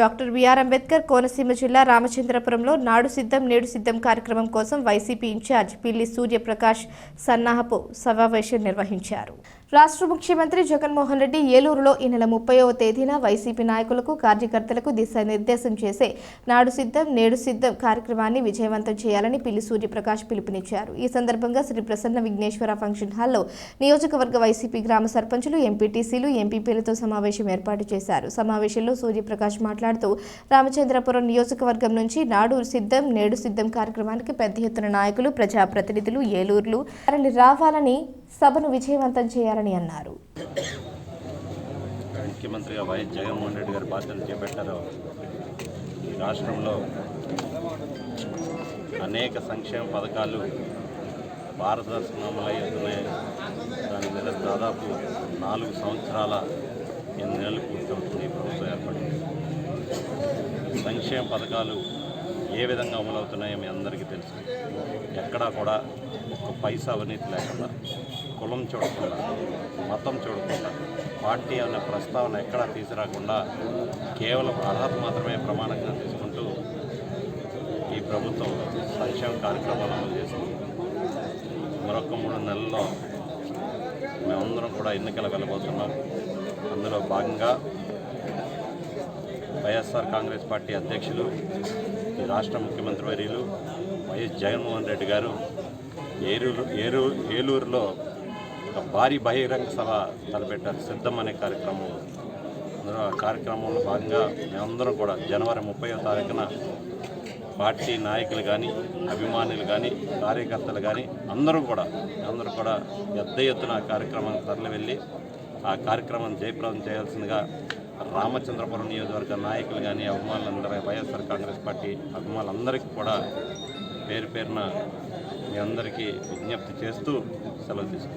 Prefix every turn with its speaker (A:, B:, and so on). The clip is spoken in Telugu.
A: డాక్టర్ బిఆర్ అంబేద్కర్ కోనసీమ జిల్లా రామచంద్రపురంలో నాడు సిద్ధం నేడు సిద్ధం కార్యక్రమం కోసం వైసీపీ ఇన్ఛార్జ్ పిల్లి సూర్యప్రకాష్ సన్నాహపు సమావేశం నిర్వహించారు. రాష్ట్ర ముఖ్యమంత్రి జగన్మోహన్ రెడ్డి ఏలూరులో ఈ నెల ముప్పైవ తేదీన వైసీపీ నాయకులకు కార్యకర్తలకు దిశానిర్దేశం చేసే నాడు సిద్ధం నేడు సిద్ధం కార్యక్రమాన్ని విజయవంతం చేయాలని పిల్లి సూర్యప్రకాష్ పిలుపునిచ్చారు. ఈ సందర్భంగా శ్రీ ప్రసన్న విఘ్నేశ్వర ఫంక్షన్ హాల్లో నియోజకవర్గ వైసీపీ గ్రామ సర్పంచులు ఎంపీటీసీలు ఎంపీపీలతో సమావేశం ఏర్పాటు చేశారు. సమావేశంలో సూర్యప్రకాష్ మాట్లాడుతూ రామచంద్రపురం నియోజకవర్గం నుంచి నాడు సిద్ధం నేడు సిద్ధం కార్యక్రమానికి పెద్ద ఎత్తున నాయకులు ప్రజాప్రతినిధులు ఏలూరులు రావాలని సభను విజయవంతం చేయాలని అన్నారు.
B: ముఖ్యమంత్రిగా వైఎస్ జగన్మోహన్ రెడ్డి గారు బాధ్యతలు చేపట్టారు. ఈ రాష్ట్రంలో అనేక సంక్షేమ పథకాలు భారతదేశంలో అమలవుతున్నాయి దాని మీద దాదాపు నాలుగు సంవత్సరాల ఎనిమిది నెలలు పూర్తవుతుంది ఈ ప్రభుత్వం ఏర్పడింది సంక్షేమ పథకాలు ఏ విధంగా అమలవుతున్నాయో మీ అందరికీ తెలుసు. ఎక్కడా కూడా ఒక పైసా అవినీతి లేకుండా కులం చూడకుండా మతం చూడకుండా పార్టీ అనే ప్రస్తావన ఎక్కడా తీసుకురాకుండా కేవలం అర్హత మాత్రమే ప్రమాణంగా తీసుకుంటూ ఈ ప్రభుత్వం సంక్షేమ కార్యక్రమాలు అమలు చేస్తుంది. మరొక మూడు నెలల్లో మేమందరం కూడా ఎన్నికలు వెళ్ళబోతున్నాం. అందులో భాగంగా వైఎస్ఆర్ కాంగ్రెస్ పార్టీ అధ్యక్షులు ఈ రాష్ట్ర ముఖ్యమంత్రి వర్యులు వైఎస్ జగన్మోహన్ రెడ్డి గారు ఏలూరు ఏరు ఏలూరులో ఒక భారీ బహిరంగ సభ తలపెట్టారు. సిద్ధం అనే కార్యక్రమం. అందులో ఆ కార్యక్రమంలో భాగంగా మేమందరం కూడా జనవరి ముప్పైవ తారీఖున పార్టీ నాయకులు కానీ అభిమానులు కానీ కార్యకర్తలు కానీ అందరూ కూడా అందరూ కూడా పెద్ద ఎత్తున ఆ కార్యక్రమానికి తరలి వెళ్ళి ఆ కార్యక్రమాన్ని జయప్రదం చేయాల్సిందిగా రామచంద్రపురం నియోజకవర్గ నాయకులు కానీ అభిమానులందరూ వైఎస్ఆర్ కాంగ్రెస్ పార్టీ అభిమానులందరికీ కూడా పేరు పేరున మీ అందరికీ విజ్ఞప్తి చేస్తూ సెలవు తీసుకుంటాం